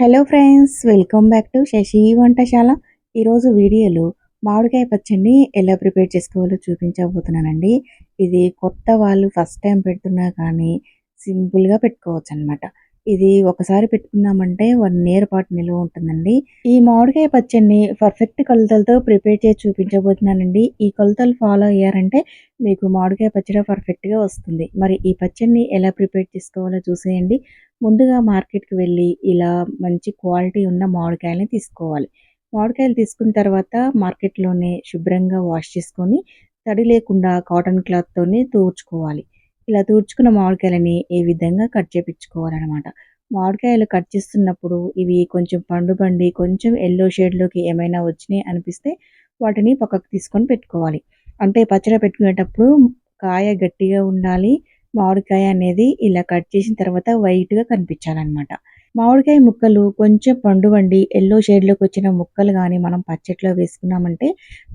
Hello friends welcome back to Shashi వంటశాల. ఈరోజు వీడియోలో మామిడికాయ పచ్చడిని ఎలా ప్రిపేర్ చేసుకోవాలో చూపించబోతున్నానండి. ఇది కొత్త వాళ్ళు ఫస్ట్ టైం పెడుతున్నా కానీ సింపుల్గా పెట్టుకోవచ్చు అనమాట ఇది ఒకసారి పెట్టుకున్నామంటే వన్ ఇయర్ పాటు నిల్వ ఉంటుందండి. ఈ మామిడికాయ పచ్చడిని పర్ఫెక్ట్ కొలతలతో ప్రిపేర్ చేసి చూపించబోతున్నానండి. ఈ కొలతలు ఫాలో అయ్యారంటే మీకు మామిడికాయ పచ్చడి పర్ఫెక్ట్గా వస్తుంది. మరి ఈ పచ్చడిని ఎలా ప్రిపేర్ చేసుకోవాలో చూసేయండి. ముందుగా మార్కెట్కి వెళ్ళి ఇలా మంచి క్వాలిటీ ఉన్న మామిడికాయలని తీసుకోవాలి. మామిడికాయలు తీసుకున్న తర్వాత మార్కెట్లోనే శుభ్రంగా వాష్ చేసుకొని తడి లేకుండా కాటన్ క్లాత్తోనే తూర్చుకోవాలి ఇలా తూర్చుకున్న మామిడికాయలని ఏ విధంగా కట్ చేపించుకోవాలన్నమాట. మామిడికాయలు కట్ చేస్తున్నప్పుడు ఇవి కొంచెం పండు బండి కొంచెం ఎల్లో షేడ్లోకి ఏమైనా వచ్చినాయి అనిపిస్తే వాటిని పక్కకు తీసుకొని పెట్టుకోవాలి. అంటే పచ్చడి పెట్టుకునేటప్పుడు కాయ గట్టిగా ఉండాలి మామిడికాయ అనేది ఇలా కట్ చేసిన తర్వాత వైట్గా కనిపించాలన్నమాట. మామిడికాయ ముక్కలు కొంచెం పండు వండి ఎల్లో షేడ్లోకి వచ్చిన ముక్కలు కానీ మనం పచ్చడిలో వేసుకున్నామంటే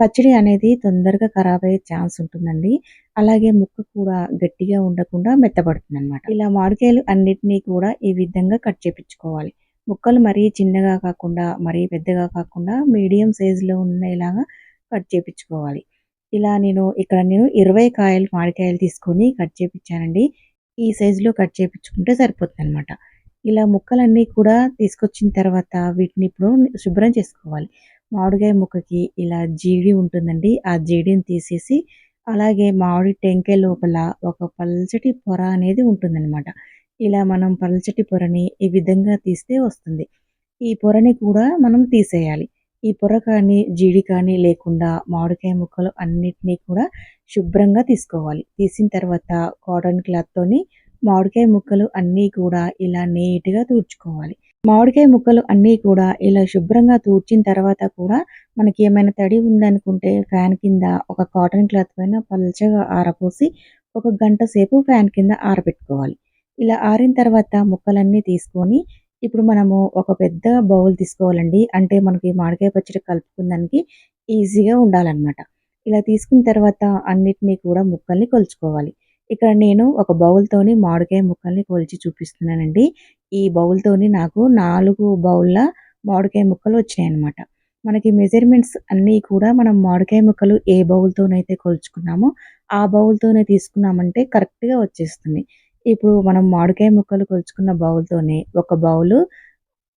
పచ్చడి అనేది తొందరగా ఖరాబ్ అయ్యే ఛాన్స్ ఉంటుందండి. అలాగే ముక్క కూడా గట్టిగా ఉండకుండా మెత్తబడుతుంది అనమాట ఇలా మామిడికాయలు అన్నిటినీ కూడా ఈ విధంగా కట్ చేపించుకోవాలి. ముక్కలు మరీ చిన్నగా కాకుండా మరీ పెద్దగా కాకుండా మీడియం సైజులో ఉండేలాగా కట్ చేపించుకోవాలి. ఇలా నేను ఇక్కడ నేను ఇరవై కాయలు మామిడికాయలు తీసుకొని కట్ చేపించానండి. ఈ సైజులో కట్ చేపించుకుంటే సరిపోతుంది అనమాట ఇలా ముక్కలన్నీ కూడా తీసుకొచ్చిన తర్వాత వీటిని ఇప్పుడు శుభ్రం చేసుకోవాలి. మామిడికాయ ముక్కకి ఇలా జీడి ఉంటుందండి. ఆ జీడిని తీసేసి అలాగే మామిడి టెంకాయ లోపల ఒక పల్చటి పొర అనేది ఉంటుందన్నమాట. ఇలా మనం పల్చటి పొరని ఈ విధంగా తీస్తే వస్తుంది. ఈ పొరని కూడా మనం తీసేయాలి. ఈ పొర కానీ జీడి కానీ లేకుండా మామిడికాయ ముక్కలు అన్నిటినీ కూడా శుభ్రంగా తీసుకోవాలి. తీసిన తర్వాత కాటన్ క్లాత్తోని మామిడికాయ ముక్కలు అన్నీ కూడా ఇలా నీట్గా తూర్చుకోవాలి. మామిడికాయ ముక్కలు అన్నీ కూడా ఇలా శుభ్రంగా తూర్చిన తర్వాత కూడా మనకి ఏమైనా తడి ఉందనుకుంటే ఫ్యాన్ కింద ఒక కాటన్ క్లాత్ పైన పల్చగా ఆరపోసి ఒక గంట సేపు ఫ్యాన్ కింద ఆరబెట్టుకోవాలి. ఇలా ఆరిన తర్వాత ముక్కలన్నీ తీసుకొని ఇప్పుడు మనము ఒక పెద్ద బౌల్ తీసుకోవాలండి. అంటే మనకి మామిడికాయ పచ్చడి కలుపుకుందానికి ఈజీగా ఉండాలన్నమాట. ఇలా తీసుకున్న తర్వాత అన్నిటినీ కూడా ముక్కల్ని కొలుచుకోవాలి. ఇక్కడ నేను ఒక బౌల్తోని మామిడికాయ ముక్కల్ని కొలిచి చూపిస్తున్నానండి. ఈ బౌల్తోని నాకు నాలుగు బౌల్ల మామిడికాయ ముక్కలు వచ్చినాయి అనమాట మనకి మెజర్మెంట్స్ అన్నీ కూడా మనం మామిడికాయ ముక్కలు ఏ బౌల్తోనైతే కొలుచుకున్నామో ఆ బౌల్తోనే తీసుకున్నామంటే కరెక్ట్గా వచ్చేస్తుంది. ఇప్పుడు మనం మామిడికాయ ముక్కలు కొలుచుకున్న బౌల్తోనే ఒక బౌలు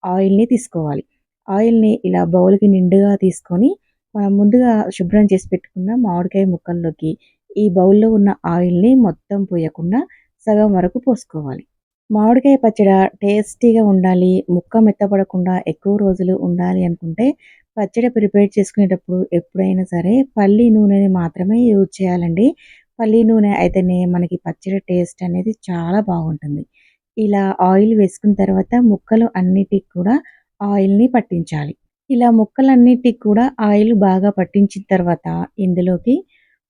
ఆయిల్ని తీసుకోవాలి. ఆయిల్ని ఇలా బౌల్కి నిండుగా తీసుకొని మనం ముందుగా శుభ్రం చేసి పెట్టుకున్న మామిడికాయ ముక్కల్లోకి ఈ బౌల్లో ఉన్న ఆయిల్ని మొత్తం పోయకుండా సగం వరకు పోసుకోవాలి. మామిడికాయ పచ్చడి టేస్టీగా ఉండాలి ముక్క మెత్తపడకుండా ఎక్కువ రోజులు ఉండాలి అనుకుంటే పచ్చడి ప్రిపేర్ చేసుకునేటప్పుడు ఎప్పుడైనా సరే పల్లి నూనెని మాత్రమే యూజ్ చేయాలండి. పల్లి నూనె అయితేనే మనకి పచ్చడి టేస్ట్ అనేది చాలా బాగుంటుంది. ఇలా ఆయిల్ వేసుకున్న తర్వాత ముక్కలు అన్నిటికి కూడా ఆయిల్ని పట్టించాలి. ఇలా ముక్కలన్నిటికి కూడా ఆయిల్ బాగా పట్టించిన తర్వాత ఇందులోకి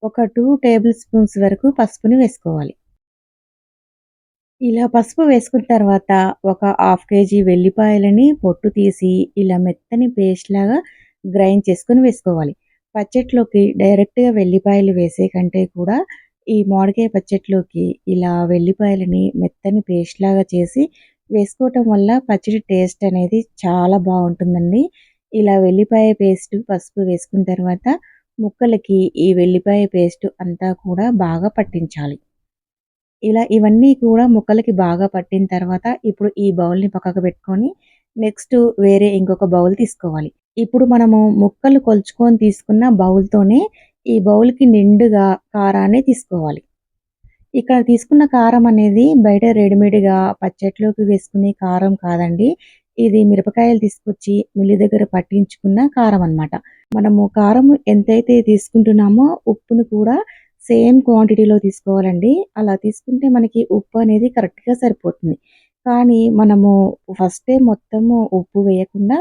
ఒక టూ టేబుల్ స్పూన్స్ వరకు పసుపుని వేసుకోవాలి. ఇలా పసుపు వేసుకున్న తర్వాత ఒక హాఫ్ కేజీ వెల్లిపాయలని పొట్టు తీసి ఇలా మెత్తని పేస్ట్ లాగా గ్రైండ్ చేసుకొని వేసుకోవాలి. పచ్చట్లోకి డైరెక్ట్గా వెల్లిపాయలు వేసే కంటే కూడా ఈ మామిడికాయ పచ్చట్లోకి ఇలా వెల్లిపాయలని మెత్తని పేస్ట్ లాగా చేసి వేసుకోవటం వల్ల పచ్చడి టేస్ట్ అనేది చాలా బాగుంటుందండి. ఇలా వెల్లిపాయ పేస్ట్ పసుపు వేసుకున్న తర్వాత ముక్కలకి ఈ వెల్లిపాయ పేస్ట్ అంతా కూడా బాగా పట్టించాలి. ఇలా ఇవన్నీ కూడా ముక్కలకి బాగా పట్టిన తర్వాత ఇప్పుడు ఈ బౌల్ని పక్కకు పెట్టుకొని నెక్స్ట్ వేరే ఇంకొక బౌల్ తీసుకోవాలి. ఇప్పుడు మనము ముక్కలు కొలుచుకొని తీసుకున్న బౌల్తోనే ఈ బౌల్కి నిండుగా కారాన్ని తీసుకోవాలి. ఇక్కడ తీసుకున్న కారం అనేది బయట రెడీమేడ్గా పచ్చట్లోకి వేసుకునే కారం కాదండి. ఇది మిరపకాయలు తీసుకొచ్చి మిల్లి దగ్గర పట్టించుకున్న కారం అనమాట మనము కారం ఎంతైతే తీసుకుంటున్నామో ఉప్పును కూడా సేమ్ క్వాంటిటీలో తీసుకోవాలండి. అలా తీసుకుంటే మనకి ఉప్పు అనేది కరెక్ట్గా సరిపోతుంది. కానీ మనము ఫస్టే మొత్తము ఉప్పు వేయకుండా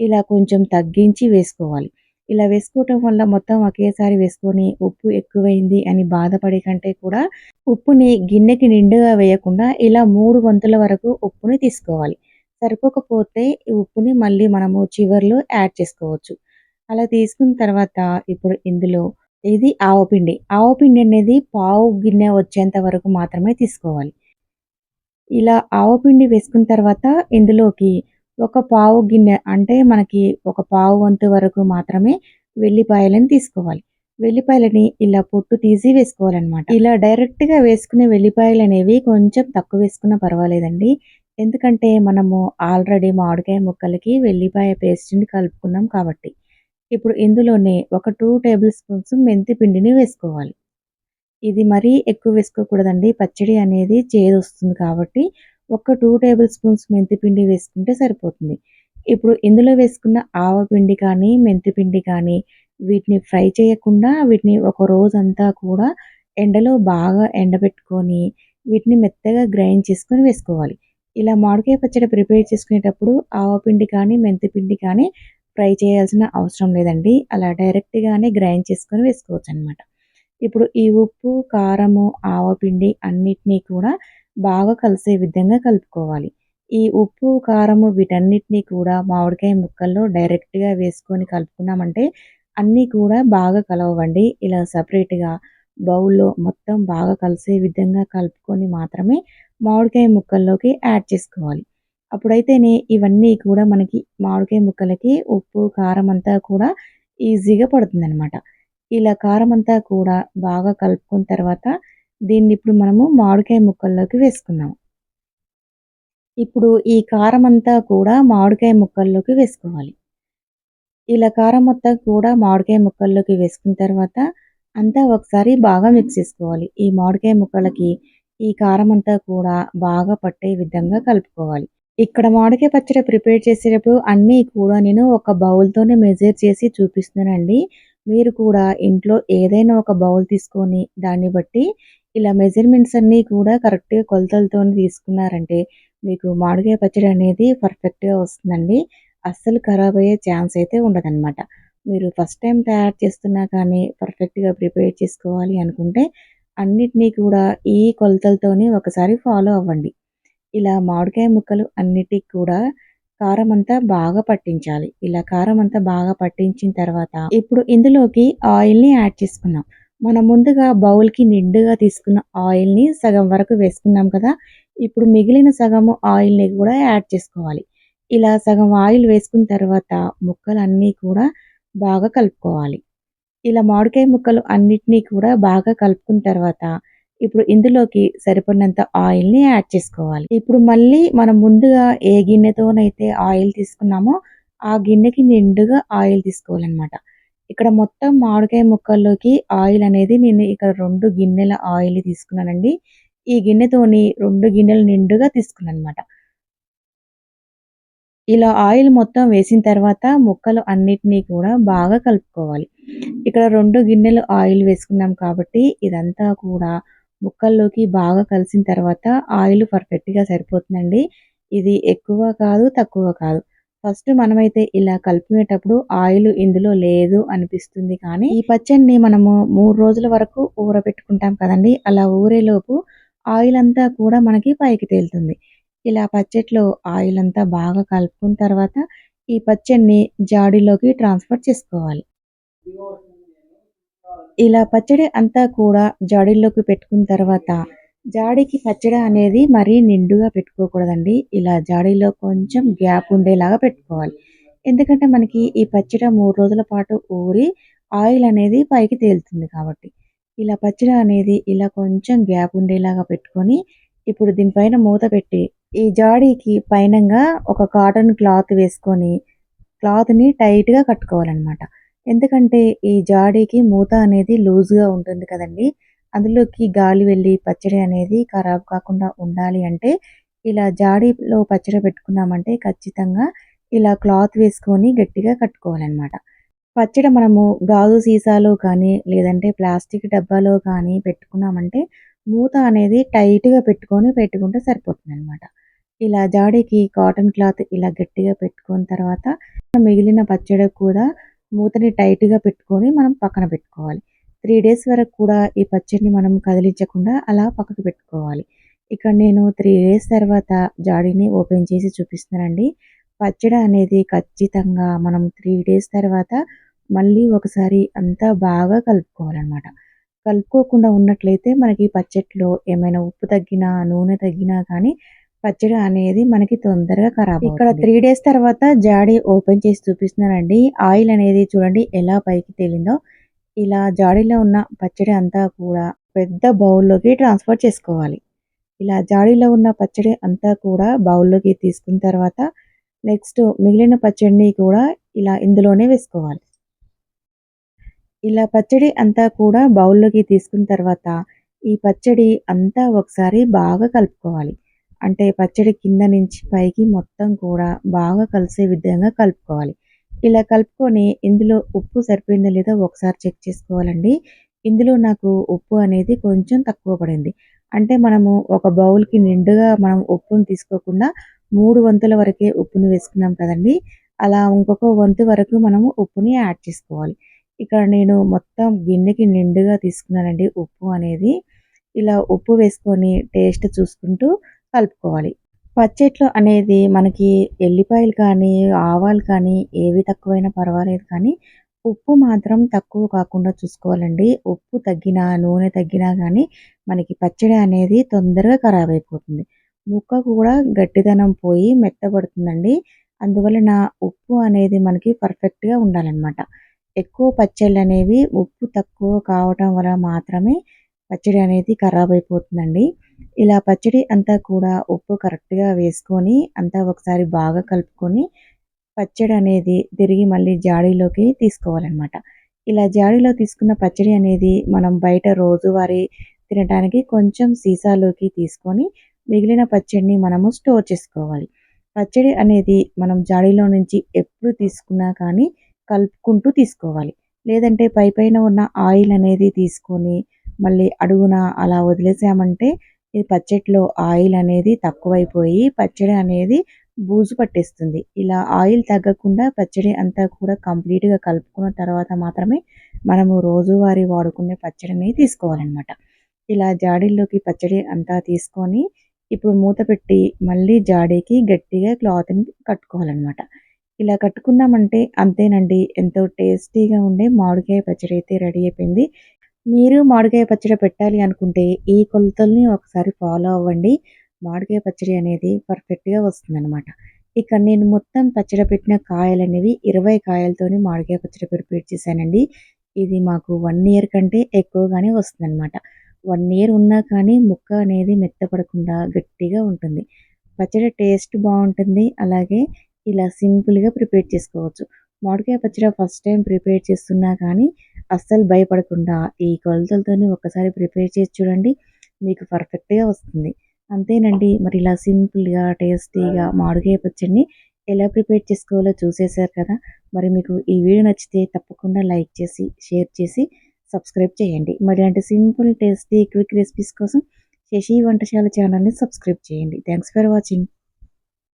ఇలా కొంచెం తగ్గించి వేసుకోవాలి. ఇలా వేసుకోవటం వల్ల మొత్తం ఒకేసారి వేసుకొని ఉప్పు ఎక్కువైంది అని బాధపడే కంటే కూడా ఉప్పుని గిన్నెకి నిండుగా వేయకుండా ఇలా మూడు వంతుల వరకు ఉప్పుని తీసుకోవాలి. సరిపోకపోతే ఈ ఉప్పుని మళ్ళీ మనము చివర్లో యాడ్ చేసుకోవచ్చు. అలా తీసుకున్న తర్వాత ఇప్పుడు ఇందులో ఇది ఆవపిండి ఆవపిండి అనేది పావు గిన్నె వచ్చేంత వరకు మాత్రమే తీసుకోవాలి. ఇలా ఆవపిండి వేసుకున్న తర్వాత ఇందులోకి ఒక పావు గిన్నె అంటే మనకి ఒక పావు వంతు వరకు మాత్రమే వెల్లిపాయలను తీసుకోవాలి. వెల్లిపాయలని ఇలా పొట్టు తీసి వేసుకోవాలన్నమాట. ఇలా డైరెక్ట్గా వేసుకునే వెల్లిపాయలు అనేవి కొంచెం తక్కువ వేసుకున్నా పర్వాలేదండి. ఎందుకంటే మనము ఆల్రెడీ మామిడికాయ ముక్కలకి వెల్లిపాయ పేస్ట్ని కలుపుకున్నాం కాబట్టి. ఇప్పుడు ఇందులోనే ఒక టూ టేబుల్ స్పూన్స్ మెంతి పిండిని వేసుకోవాలి. ఇది మరీ ఎక్కువ వేసుకోకూడదండి. పచ్చడి అనేది చేదు వస్తుంది కాబట్టి ఒక టూ టేబుల్ స్పూన్స్ మెంతిపిండి వేసుకుంటే సరిపోతుంది. ఇప్పుడు ఇందులో వేసుకున్న ఆవపిండి కానీ మెంతిపిండి కానీ వీటిని ఫ్రై చేయకుండా వీటిని ఒక రోజంతా కూడా ఎండలో బాగా ఎండబెట్టుకొని వీటిని మెత్తగా గ్రైండ్ చేసుకొని వేసుకోవాలి. ఇలా మామిడికాయ పచ్చడి ప్రిపేర్ చేసుకునేటప్పుడు ఆవపిండి కానీ మెంతిపిండి కానీ ఫ్రై చేయాల్సిన అవసరం లేదండి. అలా డైరెక్ట్గానే గ్రైండ్ చేసుకొని వేసుకోవచ్చు అనమాట ఇప్పుడు ఈ ఉప్పు కారము ఆవపిండి అన్నిటినీ కూడా బాగా కలిసే విధంగా కలుపుకోవాలి. ఈ ఉప్పు కారము వీటన్నిటినీ కూడా మామిడికాయ ముక్కల్లో డైరెక్ట్గా వేసుకొని కలుపుకున్నామంటే అన్నీ కూడా బాగా కలవండి ఇలా సపరేట్గా బౌల్లో మొత్తం బాగా కలిసే విధంగా కలుపుకొని మాత్రమే మామిడికాయ ముక్కల్లోకి యాడ్ చేసుకోవాలి. అప్పుడైతేనే ఇవన్నీ కూడా మనకి మామిడికాయ ముక్కలకి ఉప్పు కారం అంతా కూడా ఈజీగా పడుతుందనమాట ఇలా కారం అంతా కూడా బాగా కలుపుకున్న తర్వాత దీన్ని ఇప్పుడు మనము మామిడికాయ ముక్కల్లోకి వేసుకున్నాము ఇప్పుడు ఈ కారం అంతా కూడా మామిడికాయ ముక్కల్లోకి వేసుకోవాలి. ఇలా కారం మొత్తం కూడా మామిడికాయ ముక్కల్లోకి వేసుకున్న తర్వాత అంతా ఒకసారి బాగా మిక్స్ చేసుకోవాలి. ఈ మామిడికాయ ముక్కలకి ఈ కారం అంతా కూడా బాగా పట్టే విధంగా కలుపుకోవాలి. ఇక్కడ మామిడికాయ పచ్చడి ప్రిపేర్ చేసేటప్పుడు అన్నీ కూడా నేను ఒక బౌల్తోనే మెజర్ చేసి చూపిస్తున్నానండి. మీరు కూడా ఇంట్లో ఏదైనా ఒక బౌల్ తీసుకొని దాన్ని బట్టి ఇలా మెజర్మెంట్స్ అన్నీ కూడా కరెక్ట్గా కొలతలతో తీసుకున్నారంటే మీకు మామిడికాయ పచ్చడి అనేది పర్ఫెక్ట్గా వస్తుందండి. అస్సలు ఖరాబ్ అయ్యే ఛాన్స్ అయితే ఉండదన్నమాట. మీరు ఫస్ట్ టైం తయారు చేస్తున్నా కానీ పర్ఫెక్ట్గా ప్రిపేర్ చేసుకోవాలి అనుకుంటే అన్నిటినీ కూడా ఈ కొలతలతోనే ఒకసారి ఫాలో అవ్వండి. ఇలా మామిడికాయ ముక్కలు అన్నిటికి కూడా కారం అంతా బాగా పట్టించాలి. ఇలా కారం అంతా బాగా పట్టించిన తర్వాత ఇప్పుడు ఇందులోకి ఆయిల్ని యాడ్ చేసుకున్నాం మనం ముందుగా బౌల్కి నిండుగా తీసుకున్న ఆయిల్ని సగం వరకు వేసుకున్నాం కదా ఇప్పుడు మిగిలిన సగము ఆయిల్ని కూడా యాడ్ చేసుకోవాలి. ఇలా సగం ఆయిల్ వేసుకున్న తర్వాత ముక్కలన్నీ కూడా బాగా కలుపుకోవాలి. ఇలా మామిడికాయ ముక్కలు అన్నిటినీ కూడా బాగా కలుపుకున్న తర్వాత ఇప్పుడు ఇందులోకి సరిపడినంత ఆయిల్ని యాడ్ చేసుకోవాలి. ఇప్పుడు మళ్ళీ మనం ముందుగా ఏ గిన్నెతోనైతే ఆయిల్ తీసుకున్నామో ఆ గిన్నెకి నిండుగా ఆయిల్ తీసుకోవాలన్నమాట. ఇక్కడ మొత్తం మామిడికాయ ముక్కల్లోకి ఆయిల్ అనేది నేను ఇక్కడ రెండు గిన్నెల ఆయిల్ తీసుకున్నానండి. ఈ గిన్నెతోని రెండు గిన్నెలు నిండుగా తీసుకున్నాను అనమాట ఇలా ఆయిల్ మొత్తం వేసిన తర్వాత ముక్కలు అన్నిటినీ కూడా బాగా కలుపుకోవాలి. ఇక్కడ రెండు గిన్నెలు ఆయిల్ వేసుకున్నాం కాబట్టి ఇదంతా కూడా ముక్కల్లోకి బాగా కలిసిన తర్వాత ఆయిల్ పర్ఫెక్ట్గా సరిపోతుందండి. ఇది ఎక్కువ కాదు తక్కువ కాదు. ఫస్ట్ మనమైతే ఇలా కలుపుకునేటప్పుడు ఆయిల్ ఇందులో లేదు అనిపిస్తుంది కానీ ఈ పచ్చడిని మనము మూడు రోజుల వరకు ఊరబెట్టుకుంటాం కదండి. అలా ఊరేలోపు ఆయిల్ అంతా కూడా మనకి పైకి తేలుతుంది. ఇలా పచ్చట్లో ఆయిల్ అంతా బాగా కలుపుకున్న తర్వాత ఈ పచ్చడిని జాడీలోకి ట్రాన్స్ఫర్ చేసుకోవాలి. ఇలా పచ్చడి అంతా కూడా జాడీలోకి పెట్టుకున్న తర్వాత జాడీకి పచ్చడి అనేది మరీ నిండుగా పెట్టుకోకూడదండి. ఇలా జాడీలో కొంచెం గ్యాప్ ఉండేలాగా పెట్టుకోవాలి. ఎందుకంటే మనకి ఈ పచ్చడి మూడు రోజుల పాటు ఊరి ఆయిల్ అనేది పైకి తేలుతుంది కాబట్టి. ఇలా పచ్చడి అనేది ఇలా కొంచెం గ్యాప్ ఉండేలాగా పెట్టుకొని ఇప్పుడు దీనిపైన మూత పెట్టి ఈ జాడీకి పైనంగా ఒక కాటన్ క్లాత్ వేసుకొని క్లాత్ని టైట్గా కట్టుకోవాలన్నమాట. ఎందుకంటే ఈ జాడీకి మూత అనేది లూజ్గా ఉంటుంది కదండి. అందులోకి గాలి వెళ్ళి పచ్చడి అనేది ఖరాబ్ కాకుండా ఉండాలి అంటే ఇలా జాడీలో పచ్చడి పెట్టుకున్నామంటే ఖచ్చితంగా ఇలా క్లాత్ వేసుకొని గట్టిగా కట్టుకోవాలన్నమాట. పచ్చడి మనము గాజు సీసాలో కానీ లేదంటే ప్లాస్టిక్ డబ్బాలో కానీ పెట్టుకున్నామంటే మూత అనేది టైట్గా పెట్టుకొని పెట్టుకుంటే సరిపోతుంది అనమాట ఇలా జాడీకి కాటన్ క్లాత్ ఇలా గట్టిగా పెట్టుకున్న తర్వాత మిగిలిన పచ్చడి కూడా మూతని టైట్గా పెట్టుకొని మనం పక్కన పెట్టుకోవాలి. త్రీ డేస్ వరకు కూడా ఈ పచ్చడిని మనం కదిలించకుండా అలా పక్కకు పెట్టుకోవాలి. ఇక్కడ నేను త్రీ డేస్ తర్వాత జాడీని ఓపెన్ చేసి చూపిస్తున్నానండి. పచ్చడి అనేది ఖచ్చితంగా మనం త్రీ డేస్ తర్వాత మళ్ళీ ఒకసారి అంతా బాగా కలుపుకోవాలన్నమాట. కలుపుకోకుండా ఉన్నట్లయితే మనకి పచ్చట్లో ఏమైనా ఉప్పు తగ్గినా నూనె తగ్గినా కానీ పచ్చడి అనేది మనకి తొందరగా ఖరాబ్ ఇక్కడ త్రీ డేస్ తర్వాత జాడీ ఓపెన్ చేసి చూపిస్తున్నానండి. ఆయిల్ అనేది చూడండి ఎలా పైకి తేలిందో. ఇలా జాడీలో ఉన్న పచ్చడి అంతా కూడా పెద్ద బౌల్లోకి ట్రాన్స్ఫర్ చేసుకోవాలి. ఇలా జాడీలో ఉన్న పచ్చడి అంతా కూడా బౌల్లోకి తీసుకున్న తర్వాత నెక్స్ట్ మిగిలిన పచ్చడిని కూడా ఇలా ఇందులోనే వేసుకోవాలి. ఇలా పచ్చడి అంతా కూడా బౌల్లోకి తీసుకున్న తర్వాత ఈ పచ్చడి అంతా ఒకసారి బాగా కలుపుకోవాలి. అంటే పచ్చడి కింద నుంచి పైకి మొత్తం కూడా బాగా కలిసే విధంగా కలుపుకోవాలి. ఇలా కలుపుకొని ఇందులో ఉప్పు సరిపోయిందో లేదో ఒకసారి చెక్ చేసుకోవాలండి. ఇందులో నాకు ఉప్పు అనేది కొంచెం తక్కువ పడింది. అంటే మనము ఒక బౌల్కి నిండుగా మనం ఉప్పును తీసుకోకుండా మూడు వంతుల వరకే ఉప్పుని వేసుకున్నాం కదండి. అలా ఇంకొక వంతు వరకు మనము ఉప్పుని యాడ్ చేసుకోవాలి. ఇక్కడ నేను మొత్తం గిన్నెకి నిండుగా తీసుకున్నానండి ఉప్పు అనేది. ఇలా ఉప్పు వేసుకొని టేస్ట్ చూసుకుంటూ కలుపుకోవాలి. పచ్చట్లు అనేది మనకి ఎల్లిపాయలు కానీ ఆవాలు కానీ ఏవి తక్కువైనా పర్వాలేదు కానీ ఉప్పు మాత్రం తక్కువ కాకుండా చూసుకోవాలండి. ఉప్పు తగ్గినా నూనె తగ్గినా కానీ మనకి పచ్చడి అనేది తొందరగా ఖరాబ్ అయిపోతుంది. ముక్క కూడా గట్టిదనం పోయి మెత్తబడుతుందండి. అందువలన ఉప్పు అనేది మనకి పర్ఫెక్ట్గా ఉండాలన్నమాట. ఎక్కువ పచ్చళ్ళు అనేవి ఉప్పు తక్కువ కావటం వల్ల మాత్రమే పచ్చడి అనేది ఖరాబ్ అయిపోతుందండి. ఇలా పచ్చడి అంతా కూడా ఉప్పు కరెక్ట్గా వేసుకొని అంతా ఒకసారి బాగా కలుపుకొని పచ్చడి అనేది తిరిగి మళ్ళీ జాడీలోకి తీసుకోవాలన్నమాట. ఇలా జాడీలో తీసుకున్న పచ్చడి అనేది మనం బయట రోజువారీ తినడానికి కొంచెం సీసాలోకి తీసుకొని మిగిలిన పచ్చడిని మనము స్టోర్ చేసుకోవాలి. పచ్చడి అనేది మనం జాడీలో నుంచి ఎప్పుడు తీసుకున్నా కానీ కలుపుకుంటూ తీసుకోవాలి. లేదంటే పైపైన ఉన్న ఆయిల్ అనేది తీసుకొని మళ్ళీ అడుగున అలా వదిలేసామంటే ఈ పచ్చడిలో ఆయిల్ అనేది తక్కువైపోయి పచ్చడి అనేది బూజు పట్టేస్తుంది. ఇలా ఆయిల్ తగ్గకుండా పచ్చడి అంతా కూడా కంప్లీట్గా కలుపుకున్న తర్వాత మాత్రమే మనము రోజువారీ వాడుకునే పచ్చడిని తీసుకోవాలన్నమాట. ఇలా జాడీల్లోకి పచ్చడి అంతా తీసుకొని ఇప్పుడు మూత పెట్టి మళ్ళీ జాడీకి గట్టిగా క్లాత్ని కట్టుకోవాలన్నమాట. ఇలా కట్టుకున్నామంటే అంతేనండి. ఎంతో టేస్టీగా ఉండే మామిడికాయ పచ్చడి అయితే రెడీ అయిపోయింది. మీరు మామిడికాయ పచ్చడి పెట్టాలి అనుకుంటే ఈ కొలతల్ని ఒకసారి ఫాలో అవ్వండి. మామిడికాయ పచ్చడి అనేది పర్ఫెక్ట్గా వస్తుందన్నమాట. ఇక్కడ నేను మొత్తం పచ్చడి పెట్టిన కాయలు అనేవి ఇరవై కాయలతోని మామిడికాయ పచ్చడి ప్రిపేర్ చేశానండి. ఇది మాకు వన్ ఇయర్ కంటే ఎక్కువగానే వస్తుందన్నమాట. వన్ ఇయర్ ఉన్నా కానీ ముక్క అనేది మెత్తపడకుండా గట్టిగా ఉంటుంది. పచ్చడి టేస్ట్ బాగుంటుంది. అలాగే ఇలా సింపుల్గా ప్రిపేర్ చేసుకోవచ్చు. మామిడికాయ పచ్చడి ఫస్ట్ టైం ప్రిపేర్ చేస్తున్నా కానీ అస్సలు భయపడకుండా ఈ కొలతలతోనే ఒకసారి ప్రిపేర్ చేసి చూడండి మీకు పర్ఫెక్ట్గా వస్తుంది. అంతేనండి మరి ఇలా సింపుల్గా టేస్టీగా మామిడికాయ పచ్చడిని ఎలా ప్రిపేర్ చేసుకోవాలో చూసేశారు కదా మరి మీకు ఈ వీడియో నచ్చితే తప్పకుండా లైక్ చేసి షేర్ చేసి సబ్స్క్రైబ్ చేయండి. మరి ఇలాంటి సింపుల్ టేస్టీ క్విక్ రెసిపీస్ కోసం శశి వంటశాల ఛానల్ని సబ్స్క్రైబ్ చేయండి. Thanks for watching.